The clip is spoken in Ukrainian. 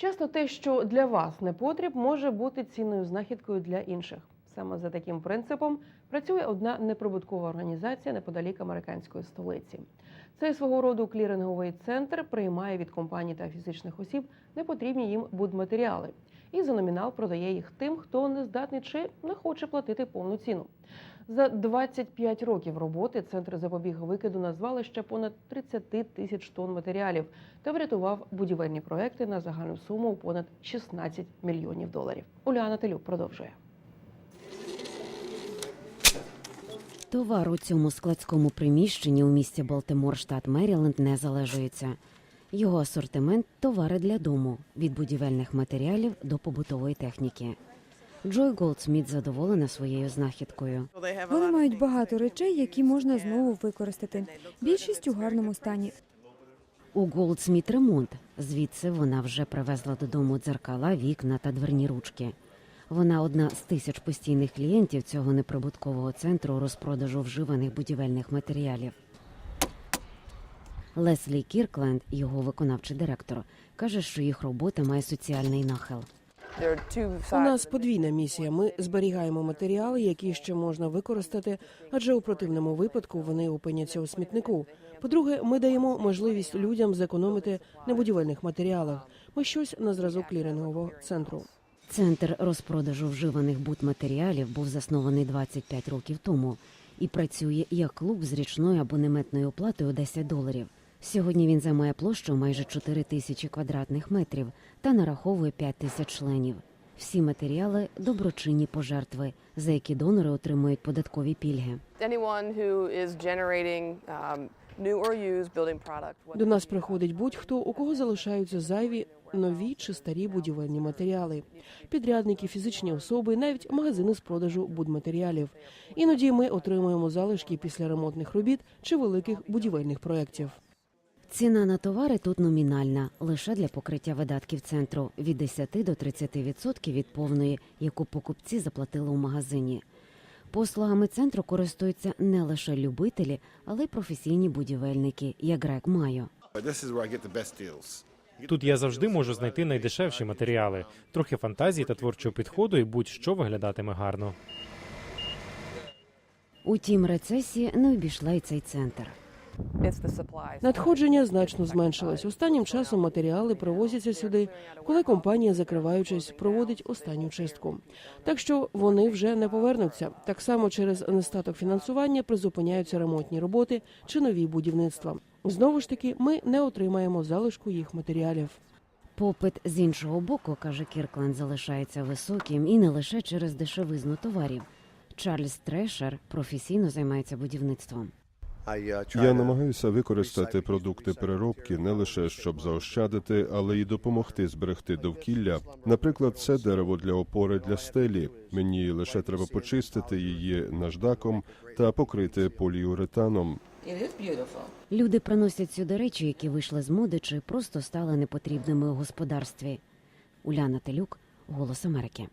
Часто те, що для вас не потріб, може бути цінною знахідкою для інших. Саме за таким принципом працює одна неприбуткова організація неподалік американської столиці. Цей свого роду кліринговий центр приймає від компаній та фізичних осіб непотрібні їм будматеріали і за номінал продає їх тим, хто не здатний чи не хоче платити повну ціну. За 25 років роботи центр запобіг викиду на звалище понад 30 тисяч тонн матеріалів та врятував будівельні проекти на загальну суму у понад 16 мільйонів доларів. Уляна Телюк продовжує. Товар у цьому складському приміщенні у місті Балтимор, штат Меріленд, не залежується. Його асортимент товари для дому від будівельних матеріалів до побутової техніки. Джой Голдсміт задоволена своєю знахідкою. Вони мають багато речей, які можна знову використати. Більшість у гарному стані. У Голдсміт ремонт. Звідси вона вже привезла додому дзеркала, вікна та дверні ручки. Вона одна з тисяч постійних клієнтів цього неприбуткового центру розпродажу вживаних будівельних матеріалів. Леслі Кіркленд, його виконавчий директор, каже, що їх робота має соціальний нахил. У нас подвійна місія. Ми зберігаємо матеріали, які ще можна використати, адже у противному випадку вони опиняться у смітнику. По-друге, ми даємо можливість людям зекономити на будівельних матеріалах. Ми щось на зразок клірингового центру. Центр розпродажу вживаних будматеріалів був заснований 25 років тому і працює як клуб з річною абонементною оплатою 10 доларів. Сьогодні він займає площу майже 4 тисячі квадратних метрів та нараховує 5 тисяч членів. Всі матеріали доброчинні пожертви, за які донори отримують податкові пільги. um. До нас приходить будь-хто, у кого залишаються зайві нові чи старі будівельні матеріали, підрядники, фізичні особи, навіть магазини з продажу будматеріалів. Іноді ми отримуємо залишки після ремонтних робіт чи великих будівельних проєктів. Ціна на товари тут номінальна лише для покриття видатків центру від 10 до 30% від повної, яку покупці заплатили у магазині. Послугами центру користуються не лише любителі, але й професійні будівельники, як Грег Майо. Тут я завжди можу знайти найдешевші матеріали, трохи фантазії та творчого підходу, і будь-що виглядатиме гарно. Утім, рецесія не обійшла й цей центр. Надходження значно зменшилось. Останнім часом матеріали привозяться сюди, коли компанія, закриваючись, проводить останню чистку. Так що вони вже не повернуться. Так само через нестаток фінансування призупиняються ремонтні роботи чи нові будівництва. Знову ж таки, ми не отримаємо залишку їх матеріалів. Попит з іншого боку, каже Кіркленд, залишається високим і не лише через дешевизну товарів. Чарльз Трешер професійно займається будівництвом. Я намагаюся використати продукти переробки не лише щоб заощадити, але й допомогти зберегти довкілля. Наприклад, це дерево для опори для стелі. Мені лише треба почистити її наждаком та покрити поліуретаном. Люди приносять сюди речі, які вийшли з моди чи просто стали непотрібними у господарстві. Уляна Телюк, Голос Америки.